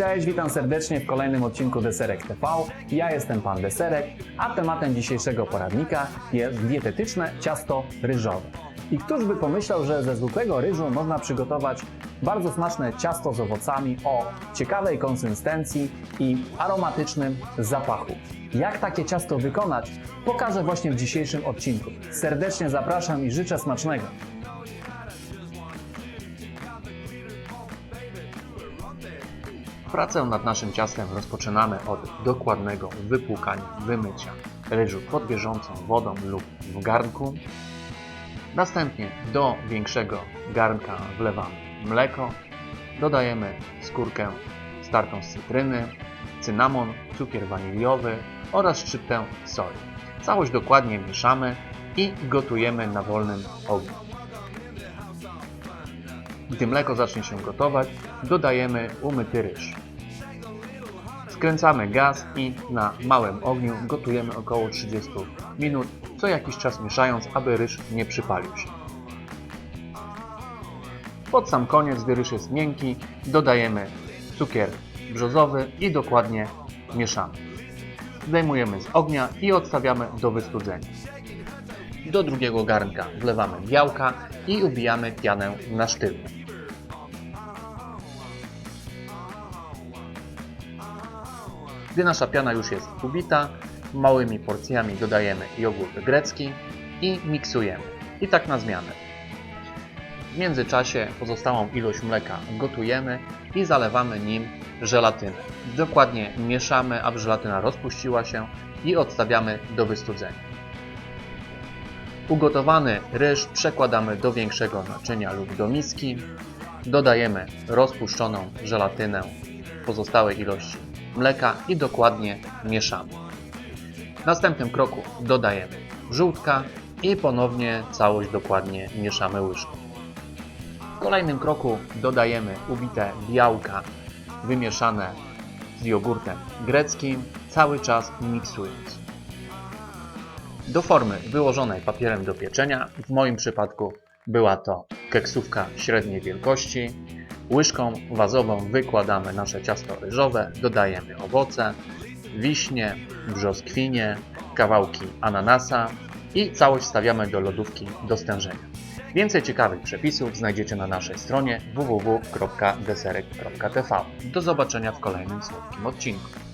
Cześć, witam serdecznie w kolejnym odcinku Deserek TV. Ja jestem Pan Deserek, a tematem dzisiejszego poradnika jest dietetyczne ciasto ryżowe. I któż by pomyślał, że ze zwykłego ryżu można przygotować bardzo smaczne ciasto z owocami o ciekawej konsystencji i aromatycznym zapachu. Jak takie ciasto wykonać, pokażę właśnie w dzisiejszym odcinku. Serdecznie zapraszam i życzę smacznego. Pracę nad naszym ciastem rozpoczynamy od dokładnego wypłukania, wymycia ryżu pod bieżącą wodą lub w garnku. Następnie do większego garnka wlewamy mleko, dodajemy skórkę startą z cytryny, cynamon, cukier waniliowy oraz szczyptę soli. Całość dokładnie mieszamy i gotujemy na wolnym ogniu. Gdy mleko zacznie się gotować, dodajemy umyty ryż. Skręcamy gaz i na małym ogniu gotujemy około 30 minut, co jakiś czas mieszając, aby ryż nie przypalił się. Pod sam koniec, gdy ryż jest miękki, dodajemy cukier brzozowy i dokładnie mieszamy. Zdejmujemy z ognia i odstawiamy do wystudzenia. Do drugiego garnka wlewamy białka i ubijamy pianę na sztywno. Gdy nasza piana już jest ubita, małymi porcjami dodajemy jogurt grecki i miksujemy. I tak na zmianę. W międzyczasie pozostałą ilość mleka gotujemy i zalewamy nim żelatynę. Dokładnie mieszamy, aby żelatyna rozpuściła się i odstawiamy do wystudzenia. Ugotowany ryż przekładamy do większego naczynia lub do miski. Dodajemy rozpuszczoną żelatynę w pozostałej ilości mleka i dokładnie mieszamy. W następnym kroku dodajemy żółtka i ponownie całość dokładnie mieszamy łyżką. W kolejnym kroku dodajemy ubite białka wymieszane z jogurtem greckim, cały czas miksując. Do formy wyłożonej papierem do pieczenia, w moim przypadku była to keksówka średniej wielkości. Łyżką wazową wykładamy nasze ciasto ryżowe, dodajemy owoce, wiśnie, brzoskwinie, kawałki ananasa i całość stawiamy do lodówki do stężenia. Więcej ciekawych przepisów znajdziecie na naszej stronie www.deserek.tv. Do zobaczenia w kolejnym słodkim odcinku.